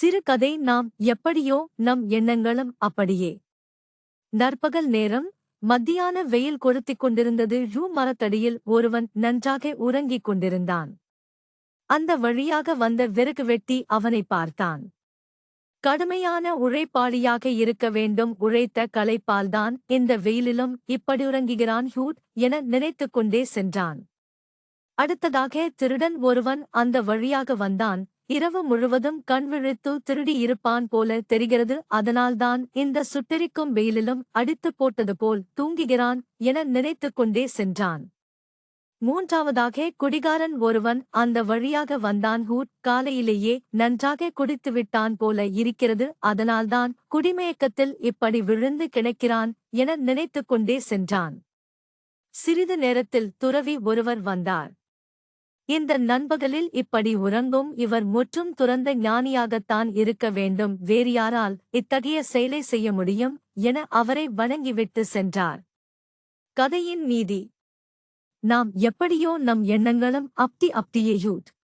சிறுகதை நாம் எப்படியோ நம் எண்ணங்களும் அப்படியே. நற்பகல் நேரம் மத்தியான வெயில் கொளுத்திக் கொண்டிருந்தது ரூ மரத்தடியில் ஒருவன் நன்றாக உறங்கிக் கொண்டிருந்தான். அந்த வழியாக வந்த விறகு வெட்டி அவனை பார்த்தான். கடுமையான உழைப்பாளியாக இருக்க வேண்டும் உழைத்த களைப்பால்தான் இந்த வெயிலிலும் இப்படி உறங்குகிறான் ஹூட் என நினைத்துக் கொண்டே சென்றான். அடுத்ததாக திருடன் ஒருவன் அந்த வழியாக வந்தான் இரவு முழுவதும் கண் விழித்து திருடி இருப்பான் போல தெரிகிறது. அதனால்தான் இந்த சுட்டெரிக்கும் வெயிலிலும் அடித்துப் போட்டது போல் தூங்குகிறான் என நினைத்துக் கொண்டே சென்றான். மூன்றாவதாக குடிகாரன் ஒருவன் அந்த வழியாக வந்தான். ஹூட் காலையிலேயே நன்றாக குடித்துவிட்டான் போல இருக்கிறது. அதனால்தான் குடிமயக்கத்தில் இப்படி விழுந்து கிடக்கிறான் என நினைத்துக் கொண்டே சென்றான். சிறிது நேரத்தில் துறவி ஒருவர் வந்தார். இந்த நண்பகலில் இப்படி உறங்கும் இவர் முற்றும் துறந்த ஞானியாகத்தான் இருக்க வேண்டும். வேறு யாரால் இத்தகைய செயலை செய்ய முடியும் என அவரை வணங்கிவிட்டு சென்றார். கதையின் நீதி. நாம் எப்படியோ நம் எண்ணங்களும் அப்தி அப்தியேயூட்